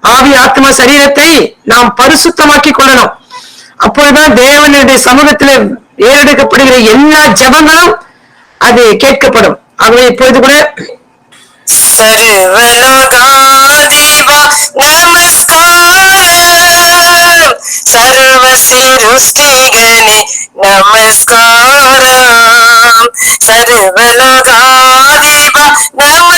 ஆவி ஆத்மா சரீரத்தை நாம் பரிசுத்தமாக்கி கொள்ளணும். அப்பொழுதுதான் தேவனுடைய சமூகத்திலே ஏறெடுக்கப்படுகிற எல்லா ஜபங்களும் அது கேட்கப்படும். ஆகவே இப்பொழுது கூட சர்வலோகாதிபா நமஸ்காரம். சர்வ சிருஷ்டிகனே நமஸ்காரம். சர்வலோகாதிபா நம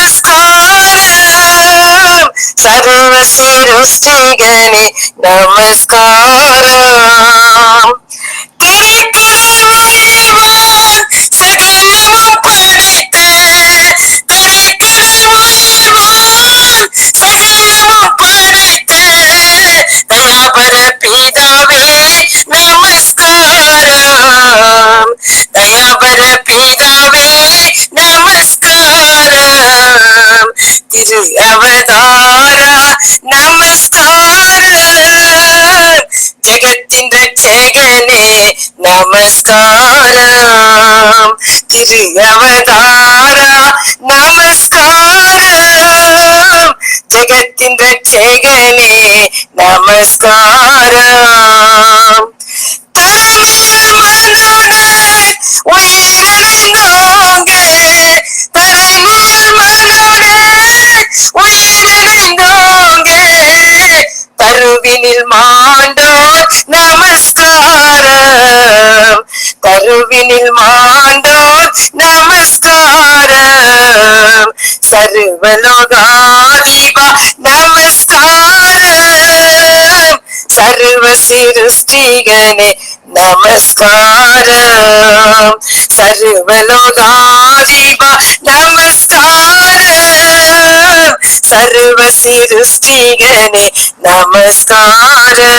അവതാര നമസ്കാര ജഗത്തിൻ രക്ഷകനെ നമസ്കാരം തിരു അവതാര சர்வ சிருஷ்டிகனே நமஸ்காரம் சர்வலோகாதிபா நமஸ்காரம் சர்வ சிருஷ்டிகனே நமஸ்காரம்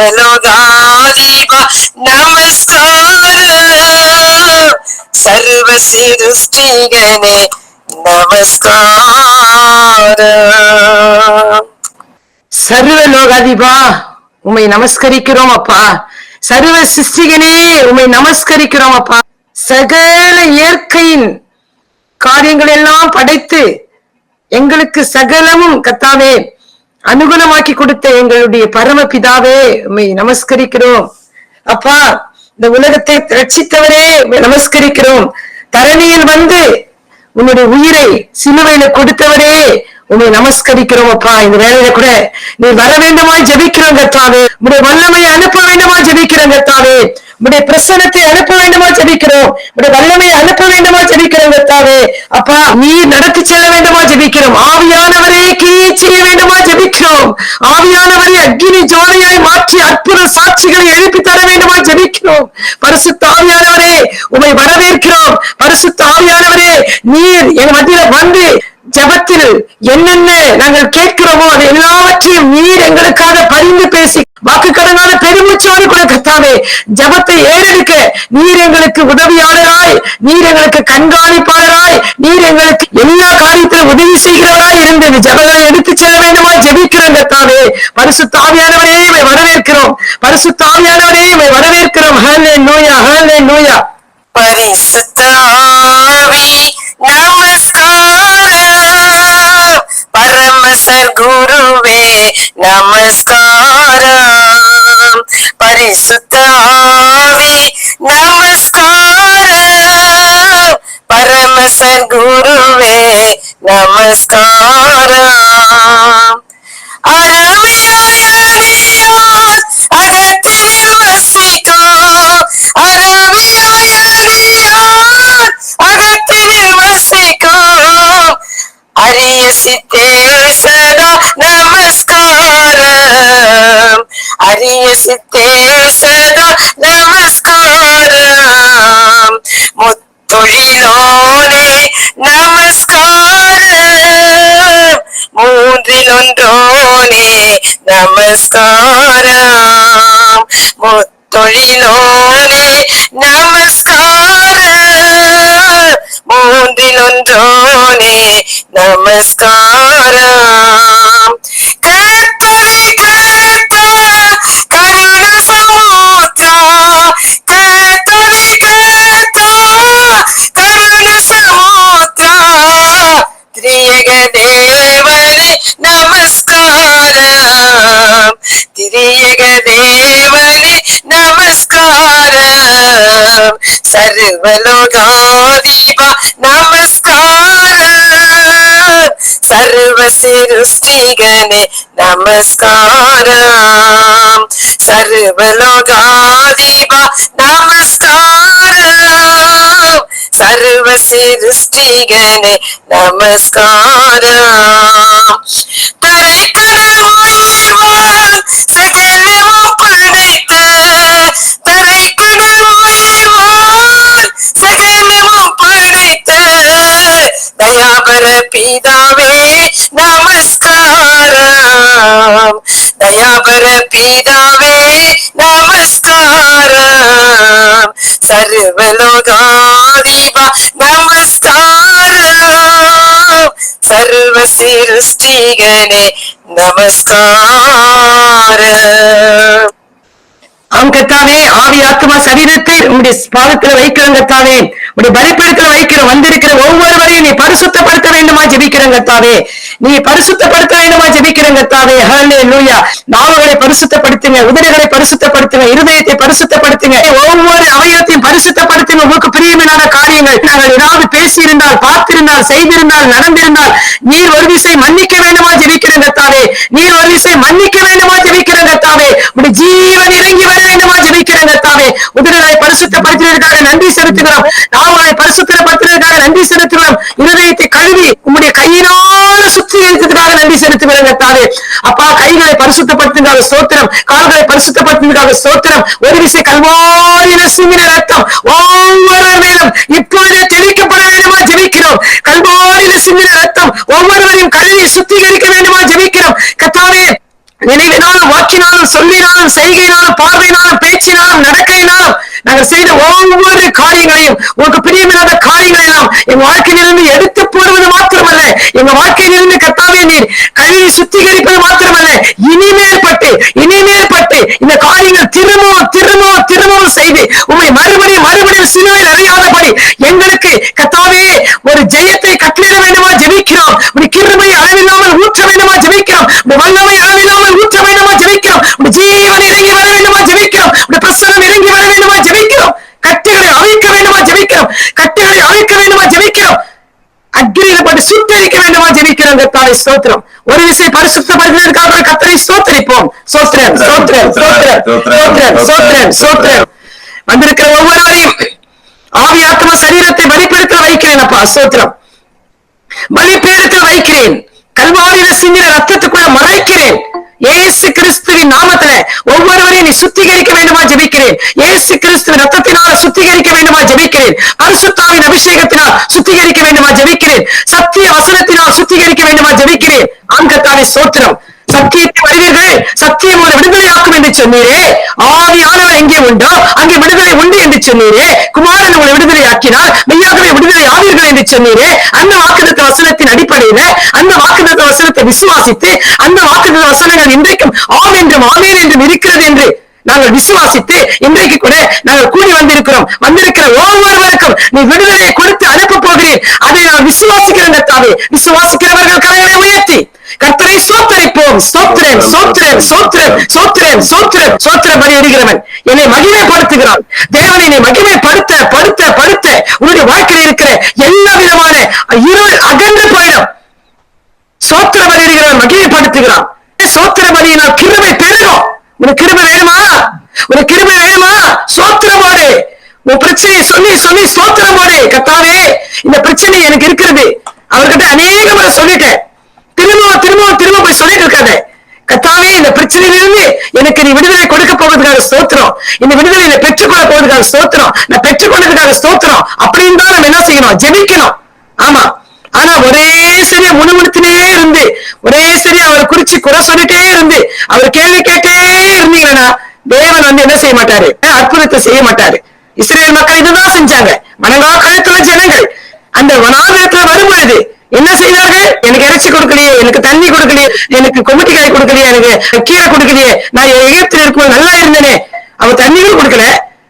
சர்வலோகாதிபா நமஸ்காரம் சர்வ சிருஷ்டிகனே நமஸ்காரம் சர்வ லோகாதிபா உம்மை நமஸ்கரிக்கிறோம் அப்பா சர்வ சிருஷ்டிகனே உம்மை நமஸ்கரிக்கிறோம் அப்பா சகல இயற்கையின் காரியங்கள் எல்லாம் படைத்து எங்களுக்கு சகலமும் கத்தாவே அனுகுணமாக்கி கொடுத்த எங்களுடைய பரம பிதாவே நமஸ்கரிக்கிறோம். அப்பா இந்த உலகத்தை ரட்சித்தவரே நமஸ்கரிக்கிறோம். தரணியில் வந்து உன்னுடைய உயிரை சிலுவையில கொடுத்தவரே உண்மை நமஸ்கரிக்கிறோம் அப்பா. இந்த வேலையில கூட நீ வர வேண்டுமா ஜபிக்கிறோங்க தாவே உடைய வல்லமையை அனுப்ப வேண்டுமா ஜபிக்கிறோங்க தாவே உடைய பிரசனத்தை அனுப்ப வேண்டுமா ஜபிக்கிறோம்? உடைய வல்லமையை அனுப்ப வேண்டுமா ஜபிக்கிறோம் கத்தாவே அப்பா நீ நடத்தி செல்ல வேண்டுமா ஜெபிக்கிறோம்? ஆவியானவரே கிரியை செய்ய வேண்டுமா ஜெபிக்கிறோம்? ஆவியானவரே அக்னி ஜோதியாய் மாற்றி அற்புத சாட்சிகளை எழுப்பி தர வேண்டுமா ஜபிக்கிறோம்? பரிசு தாவியானவரே உமை வரவேற்கிறோம். பரிசு தாவியானவரே நீர் என் மத்தியில வந்து நீர் என்னென்ன நாங்கள் கேட்கிறோமோ அது எல்லாவற்றையும் நீர் எங்களுக்காக பரிந்து பேசி வாக்கு கடனான பெருமூச்சோடு கூட ஜபத்தை ஏறெடுக்க நீர் எங்களுக்கு உதவியாளராய் நீர் எங்களுக்கு கண்காணிப்பாளராய் நீர் எங்களுக்கு எல்லா காரியத்திலும் உதவி செய்கிறவராய் இருந்து இந்த ஜபங்களை எடுத்து செல்ல வேண்டுமா? ஜெபிக்கிறோம் கத்தாவே பரிசு தாவியானவரே வரவேற்கிறோம். பரிசு தாவியானவரே வரவேற்கிறோம். ஹலே நோயா ஹலே நோயா பரிசு Yeah. നമസ്കാരം മുത്തൊഴിലോരെ നമസ്കാരം. മൂന്നിലൊന്നോനെ നമസ്കാരം. സർവലോകാധിപ നമസ്കാരം. സർവസൃഷ്ടികനെ നമസ്കാരം. സർവലോകാധിപ നമസ്കാരം. സർവ സൃഷ്ടികനെ നമസ്കാരം. பிதாவே நமஸ்காரம் தயாபர பிதாவே நமஸ்காரம் சர்வலோகாதிபா நமஸ்காரம் சர்வ சிருஷ்டிகனே நமஸ்காரம் ஆம் கத்தாவே ஆவி ஆத்மா சரீரத்தில் உங்களுடைய பாதத்துல வைக்கிறோம் கத்தாவே. உடைய பலிப்பீடத்துல வைக்கிற வந்திருக்கிற ஒவ்வொருவரையும் நீ பரிசுத்தப்படுத்த வேண்டுமா ஜெபிக்கிறோம் கத்தாவே. நீ பரிசுத்தப்படுத்த வேண்டுமா ஜெபிக்கிறோம் கத்தாவே. ஹலே லூயா நாவுகளை பரிசுத்தப்படுத்துங்க உதடுகளை பரிசுத்தப்படுத்துங்க இருதயத்தை பரிசுத்தப்படுத்துங்க. ஒவ்வொரு அவயத்தையும் பரிசுத்த உங்களுக்கு பிரியமில்லாத காரியங்கள். நாங்கள் ஏதாவது பேசியிருந்தால் பார்த்திருந்தால் செய்திருந்தால் நடந்திருந்தால் நீர் ஒரு விசை மன்னிக்க வேண்டுமா? ஜெபிக்கிறோம் கத்தாவே நீர் ஒரு விசை மன்னிக்க வேண்டுமா? ஜெபிக்கிறோம் கத்தாவே உடைய ஜீவன் இறங்கி வர வேண்டுமா? ஜெபிக்கிறோம் கத்தாவே உதடுகளை பரிசுத்தப்படுத்தினதுக்காக நன்றி செலுத்துகிறோம். நாவுகளை பரிசுத்தப்படுத்தினதுக்காக நன்றி செலுத்துகிறோம். இருதயத்தை கழுவி உம்முடைய கையினால் சுத்திகரித்ததுக்காக நன்றி செலுத்துகிறோம் கத்தாவே அப்பா கைகளை பரிசுத்தப்படுத்துங்காக சோத்திரம் கால்களை பரிசுத்தப்படுத்துவதற்காக சோத்திரம் ஒரு விசை கல்வாரியில சிந்தின ரத்தம். ஒவ்வொருவர் மேலும் இப்பொழுதே தெளிக்கப்பட வேண்டுமா ஜெபிக்கிறோம். கல்வாரியில சிந்தின ரத்தம். ஒவ்வொருவரையும் கழுவி சுத்திகரிக்க வேண்டுமா ஜெபிக்கிறோம். கத்தாவே நினைவினாலும் வாக்கினாலும் சொல்லினாலும் செய்கையினாலும் பார்வையினாலும் பேச்சினாலும் நடக்கையினாலும் நாங்கள் செய்த ஒவ்வொரு காரியங்களையும் உங்களுக்கு பிரியமில்லாத காரியங்களையும் என் வாழ்க்கையிலிருந்து எடுத்து போடுவது மாத்திரம் எங்க வாழ்க்கையிலிருந்து கத்தாவே நீர். கழுவி சுத்திகரிப்பது மாத்திரமல்ல இனிமேல் பட்டு இனிமேல் பட்டு இந்த காரியங்கள் திரும்பவும் திரும்பவும் திரும்பவும் செய்து உண்மை மறுபடியும் மறுபடியும் சிலுவையில் அறியாதபடி எங்களுக்கு கத்தாவே ஒரு ஜெயத்தை கட்டளிட வேண்டுமா ஜெபிக்கிறோம். ஒரு கிருமையை அளவில்லாமல் ஊற்ற வேண்டுமா ஜெபிக்கிறோம். வல்லமை அளவில்லாமல் ஊற்ற வேண்டுமா ஜெபிக்கிறோம் ஒரு ஜீவன் இறங்கி வர வேண்டுமா ஜெபிக்கிறோம் ஒரு பிரசனம் இறங்கி வர வேண்டுமா ஜெபிக்கிறோம் கட்டுகளை அழிக்க வேண்டுமா ஜெபிக்கிறோம் கட்டுகளை அழிக்க வேண்டுமா ஜெபிக்கிறோம் அக்னியில ஜெபிக்க வேண்டுமா? ஜெபிக்கிறோம் கத்தாவை ஸ்தோத்திரம். ஒரு விசை பரிசுத்தப்படுகிறதுக்காக கத்தரை ஸ்தோத்தரிப்போம். சோத்திரம் சோத்திரம் சோத்திரம் சோத்திரம் சோத்திரம் சோத்திரம் வந்திருக்கிற ஒவ்வொருவரையும் ஆவி ஆத்மா சரீரத்தை வெளிப்படுத்த வைக்கிறேன் அப்பா. ஸ்தோத்திரம். பலிபீடத்தில் வைக்கிறேன். கல்வாரியில சிந்தின ரத்தத்துக்குள்ள மறைக்கிறேன். இயேசு கிறிஸ்துவின் நாமத்துல ஒவ்வொருவரையும் நீ சுத்திகரிக்க வேண்டுமா ஜபிக்கிறேன். ஏசு கிறிஸ்துவின் ரத்தத்தினால சுத்திகரிக்க வேண்டுமா ஜபிக்கிறேன். பரிசுத்தாவின் அபிஷேகத்தினால் சுத்திகரிக்க வேண்டுமா ஜெபிக்கிறேன். சத்திய வசனத்தினால் சுத்திகரிக்க வேண்டுமா ஜபிக்கிறேன். ஆண்கத்தாவை சோத்திரம். சத்தியத்தை சத்தியம் உங்களை விடுதலையாக்கும் என்று சொன்னீரே. ஆவியானவர் எங்கே உண்டோ அங்கே விடுதலை உண்டு என்று சொன்னீரே. குமாரன் உங்களை விடுதலையாக்கினால் மெய்யாகவே விடுதலை ஆவீர்கள் என்று சொன்னீரே. அந்த வாக்குத்த வசனத்தின் அடிப்படையில அந்த வாக்குத்த வசனத்தை விசுவாசித்து அந்த வாக்குத்த வசனங்கள் இன்றைக்கும் ஆம் என்றும் ஆமேன் என்றும் இருக்கிறது என்று நாங்கள் விசுவாசித்து இன்றைக்கு கூட நாங்கள் கூடி வந்திருக்கிறோம். வந்திருக்கிற ஒவ்வொருவருக்கும் நீ விடுதலையை கொடுத்து அனுப்ப போகிறேன். அதை நான் விசுவாசிக்கிறேன் தாவே விசுவாசிக்கிறவர்கள் கரைகளை உயர்த்தி. சோத்தரிப்போம் சோத்திரன் சோத்திரன் சோத்திரன் சோத்திரன் சோத்திரன் சோத்திரம் பலி இடுகிறவன் என்னை மகிமைப்படுத்துகிறான். தேவனை என்னை மகிமைப்படுத்த படுத்த படுத்த. உன்னுடைய வாழ்க்கையில் இருக்கிற எல்லா விதமான இருள் அகன்று போயிடும். சோத்திர பலி இடுகிறவன் மகிமைப்படுத்துகிறான். சோத்திர பலியினால் கிருமை பெருகும். உனக்கு கிருமை வேணுமா? உனக்கு கிருமை வேணுமா? சோத்திரம் போடு. உன் பிரச்சனையை சொல்லி சொல்லி சோத்திரம் போடு. கத்தாவே இந்த பிரச்சனை எனக்கு இருக்கிறது. அவர்கிட்ட அநேக முறை சொல்லிட்டேன். திரும்பவும் திரும்பவும் திரும்ப போய் சொல்லிட்டு இருக்காத கத்தாவே இந்த பிரச்சனையிலிருந்து எனக்கு நீ விடுதலை கொடுக்க போவதுக்காக ஸ்தோத்திரம். இந்த விடுதலையில பெற்றுக்கொள்ள போவதுக்காக ஸ்தோத்திரம். நான் பெற்றுக்கொண்டதுக்காக ஸ்தோத்திரம். அப்படின்னு தான் நம்ம என்ன செய்யணும்? ஜெபிக்கணும். ஆமா. ஆனா ஒரே சரியா முணுமுணுத்தினே இருந்து ஒரே சரியா அவர் குறிச்சு குறை சொல்லிட்டே இருந்து அவர் கேள்வி கேட்டே இருந்தீங்கன்னா தேவன் வந்து என்ன செய்ய மாட்டாரு? அற்புதத்தை செய்ய மாட்டாரு. இஸ்ரேல் மக்கள் இதுதான் செஞ்சாங்க. வணங்கா கழுத்துல ஜனங்கள் அந்த வனாந்திரத்துல வரும் பொழுது என்ன செய்தார்கள் எனக்கு இறைச்சி கொடுக்கலையே எனக்கு தண்ணி கொடுக்கலையே எனக்கு கொமட்டி காய் கொடுக்கலையே எனக்கு கீரை கொடுக்கலையே நான் எகிப்தில் இருக்கும்போது நல்லா இருந்தேனே. அவர் தண்ணியும் கொடுக்கல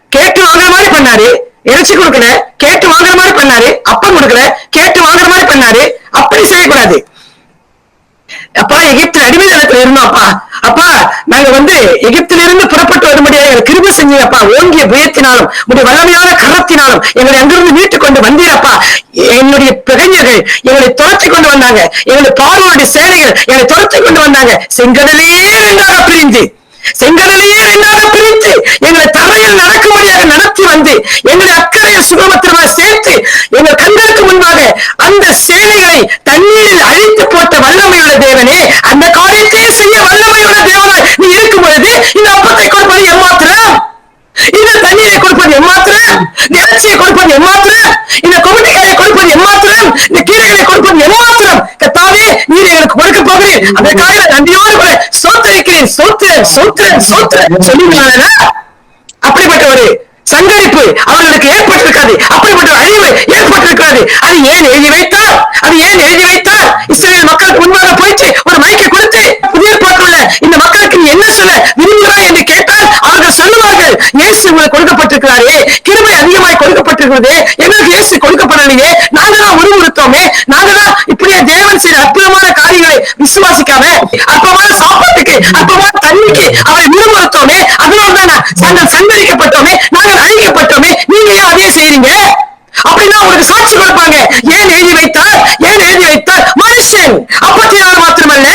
கேட்டு வாங்குற மாதிரி பண்ணாரு. இறைச்சி கொடுக்கல கேட்டு வாங்குற மாதிரி பண்ணாரு. அப்பம் கொடுக்கல கேட்டு வாங்குற மாதிரி பண்ணாரு. அப்படி செய்யக்கூடாது. அப்பா எகிப்து அடிமை நிலத்துல இருந்தோம்ப்பா. அப்பா நாங்க வந்து எகிப்திலிருந்து இருந்து புறப்பட்டு வரும்படியாக எங்களுக்கு கிருபை செஞ்சீங்கப்பா. ஓங்கிய புயத்தினாலும் உடைய வல்லமையான கரத்தினாலும் எங்களை அங்கிருந்து மீட்டு கொண்டு வந்தீரப்பா. என்னுடைய பிழைஞர்கள் எங்களை துரத்தி கொண்டு வந்தாங்க. எங்களை பார்வோருடைய சேனைகள் எங்களை துரத்தி கொண்டு வந்தாங்க. செங்கடலே ரெண்டாக பிரிந்து செங்கடலையே ரெண்டாக பிரித்து எங்களை தரையில் நடக்கும்படியாக நடத்தி வந்து எங்களை அக்கறையை சுகமத்திரமா சேர்த்து எங்கள் கண்களுக்கு முன்பாக அந்த சேனைகளை தண்ணீரில் அழித்து போட்ட வல்லமையுள்ள தேவனே அந்த காரியத்தையே செய்ய வல்லமையுள்ள தேவனாய் நீ இருக்கும் பொழுது இந்த அப்பத்தை கொடுப்பது எம்மாத்திரம்? இந்த தண்ணீரை கொடுப்பது எம்மாத்திரம்? இந்த இறைச்சியை கொடுப்பது எம்மாத்திரம்? இந்த கொமட்டிக்காயை கொடுப்பது எம்மாத்திரம்? இந்த கீரைகளை கொடுப்பது எம்மாத்திரம்? கத்தாவே நீர் எங்களுக்கு கொடுக்க போகிறேன். அதற்காக நன்றியோடு கூட சோத்தரிக்கிறேன் சோத்திரன் சோத்திரன் சோத்திரன். சொல்லுங்களா அப்படிப்பட்ட ஒரு சங்கரிப்பு அவர்களுக்கு ஏற்பட்டிருக்காது அப்படிப்பட்ட ஒரு அழிவு ஏற்பட்டிருக்கிறது. அது ஏன் எழுதி வைத்தார்? அது ஏன் எழுதி வைத்தார்? இஸ்ரேல் மக்களுக்கு முன்பாக போயிட்டு ஒரு மைக்கை கொடுத்து புதிய பாட்டுள்ள இந்த மக்களுக்கு என்ன சொல்ல விரும்புகிறாய் என்று கேட்டால் அவர்கள் சொல்லுவார்கள் இயேசு உங்களுக்கு கொடுக்கப்பட்டிருக்கிறாரே. கிருமை அதிகமாய் கொடுக்கப்பட்டிருக்கிறது. எங்களுக்கு இயேசு கொடுக்கப்படலையே. நாங்க தான் முறுமுறுத்தோமே நாங்க தான் இப்படியே தேவன் செய்த அற்புதமான காரியங்களை விசுவாசிக்காம அற்பமான சாப்பாட்டுக்கு அற்பமான தண்ணிக்கு அவரை முறுமுறுத்தோமே அதனால தான் நாங்கள் சங்கரிக்கப்பட்டோமே நாங்கள் அழிக்கப்பட்டோமே நீங்க ஏன் அதே செய்றீங்க அப்படின்னா உங்களுக்கு சாட்சி கொடுப்பாங்க ஏன் எழுதி வைத்தார் ஏன் எழுதி வைத்தார் மனுஷன் அப்பத்தினால் மாத்திரமல்ல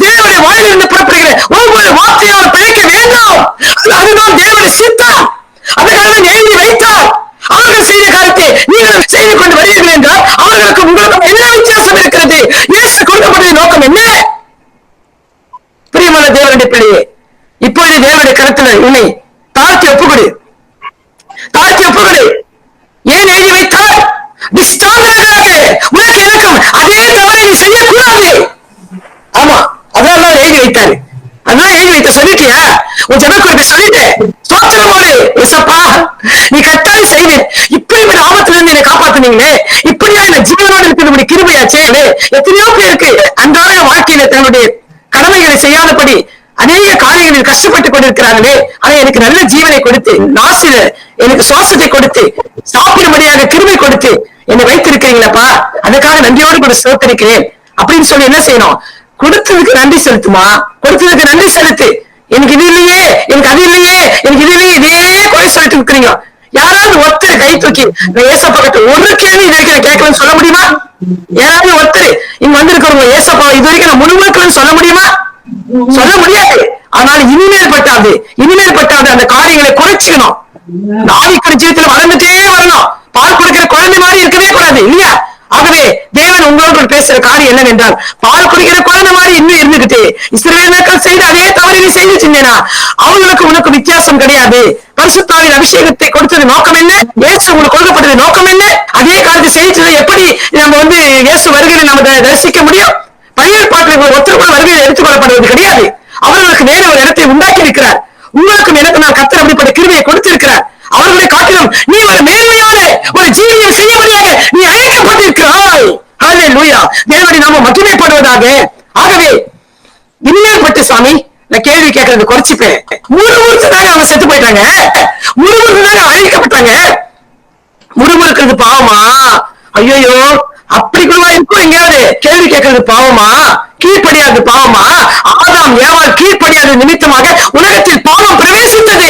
தேவனுடைய வாயிலிருந்து புறப்படுகிற ஒவ்வொரு வார்த்தையும் அவர் பிழைக்க வேண்டும் அது- அதுதான் தேவனுடைய சித்தம் அதுக்காக தான் எழுதி வைத்தார் அவர்கள் செய்த காரியத்தை நீங்கள் செய்து கொண்டு வருவீர்கள் என்றால் அவர்களுக்கு உங்களுக்கும் என்ன வித்தியாசம் இருக்கிறது இயேசு கொடுக்கப்பட்ட நோக்கம் என்ன பிரியமான தேவனுடைய பிள்ளையே இப்பொழுது தேவனுடைய கருத்துல உன்னை தாழ்த்தி ஒப்புக்கொடு. தாழ்த்தி ஒப்புக்கொடு. ஏன் எழுதி வைத்தார் உனக்கு எனக்கும் அதே தவறை நீ செய்யக்கூடாது. ஆமா அதான் அவர் எழுதி வைத்தாரு அதான் எழுதி வைத்த சொல்லிட்டியா? உன் ஜனக்குறிப்பை சொல்லிட்டேன். ஸ்தோத்திரமோடு எசப்பா நீ கட்டாய செய்வேன். இப்படிப்பட்ட ஆபத்துல இருந்து என்னை காப்பாத்துனீங்களே. இப்படியா என்ன ஜீவனோடு இருக்கிறபடி கிருபையாச்சே எத்தனையோ பேருக்கு அன்றாட வாழ்க்கையில தன்னுடைய கடமைகளை செய்யாதபடி அநேக காரியங்களில் கஷ்டப்பட்டு கொண்டிருக்கிறார்களே ஆனா எனக்கு நல்ல ஜீவனை கொடுத்து நாசில எனக்கு சுவாசத்தை கொடுத்து சாப்பிடும்படியாக கிருமை கொடுத்து என்னை வைத்திருக்கிறீங்களப்பா? அதுக்காக நன்றியோடு கூட சோத்தரிக்கிறேன் அப்படின்னு சொல்லி என்ன செய்யணும்? கொடுத்ததுக்கு நன்றி செலுத்துமா? கொடுத்ததுக்கு நன்றி செலுத்து. எனக்கு இது இல்லையே எனக்கு அது இல்லையே எனக்கு இது இல்லையே இதே குறை சொல்லிட்டு இருக்கிறீங்க யாராவது ஒருத்தர் கை தூக்கி நான் ஏசப்பா கிட்ட ஒரு கேள்வி இது வரைக்கும் கேட்கலன்னு சொல்ல முடியுமா? யாராவது ஒருத்தர் இங்க வந்திருக்கிறவங்க ஏசப்பா இது வரைக்கும் நான் முழுமைக்கலன்னு சொல்ல முடியுமா? சொல்ல முடியாது. ஆனால் இனிமேல் பட்டாது. இனிமேல் பட்டாது. அந்த காரியங்களை குறைச்சிக்கணும். நாவிக்கிற ஜீவிதத்துல வளர்ந்துட்டே வரணும். பால் குடிக்கிற குழந்தை மாதிரி இருக்கவே கூடாது இல்லையா? ஆகவே தேவன் உங்களோடு பேசுற காரியம் என்னவென்றால் பால் குடிக்கிற குழந்தை மாதிரி இன்னும் இருந்துகிட்டு இஸ்ரவேல் மக்கள் செய்த அதே தவறு நீ செய்து செஞ்சேனா? அவங்களுக்கு உனக்கு வித்தியாசம் கிடையாது. பரிசுத்தாவின் அபிஷேகத்தை கொடுத்தது நோக்கம் என்ன? இயேசு உங்களுக்கு கொடுக்கப்பட்டது நோக்கம் என்ன? அதே காலத்தை செய்தது எப்படி நம்ம வந்து இயேசு வருகிற நம்ம தரிசிக்க முடியும்? பையன் பாட்டில் ஒருத்தர் கூட வருகையில் எடுத்துக்கொள்ளப்படுவது கிடையாது. அவர்களுக்கு வேறு ஒரு இடத்தை உண்டாக்கி இருக்கிறார் உங்களுக்கும் எனக்கு நான் கத்தர் அப்படிப்பட்ட கிருமையை கொடுத்திருக்கிறார். அவர்களை காட்டிலும் நீ ஒரு மேன்மையான ஒரு ஜீவியம் செய்யும்படியாக நீ அழைக்கப்பட்டிருக்கிறாய் ஹalleluya தேவனை நாம மட்டுமைப்படுவதாக ஆகவே இனிமேற்பட்டு சாமி நான் கேள்வி கேட்கறது குறைச்சிப்பேன் முழுமுறுத்து தாங்க அவங்க செத்து போயிட்டாங்க? முழுமுறுத்து தாங்க அழைக்கப்பட்டாங்க? முறுமுறுக்கிறது பாவமா? ஐயோ அப்படிக்குள்ளவா இருக்கும் எங்கேயாவது கேள்வி கேட்கறது பாவமா? கீழ்படியாது பாவமா? ஆதாம் ஏவான் கீழ்படியாத நிமித்தமாக உலகத்தில் பாவம் பிரவேசித்தது.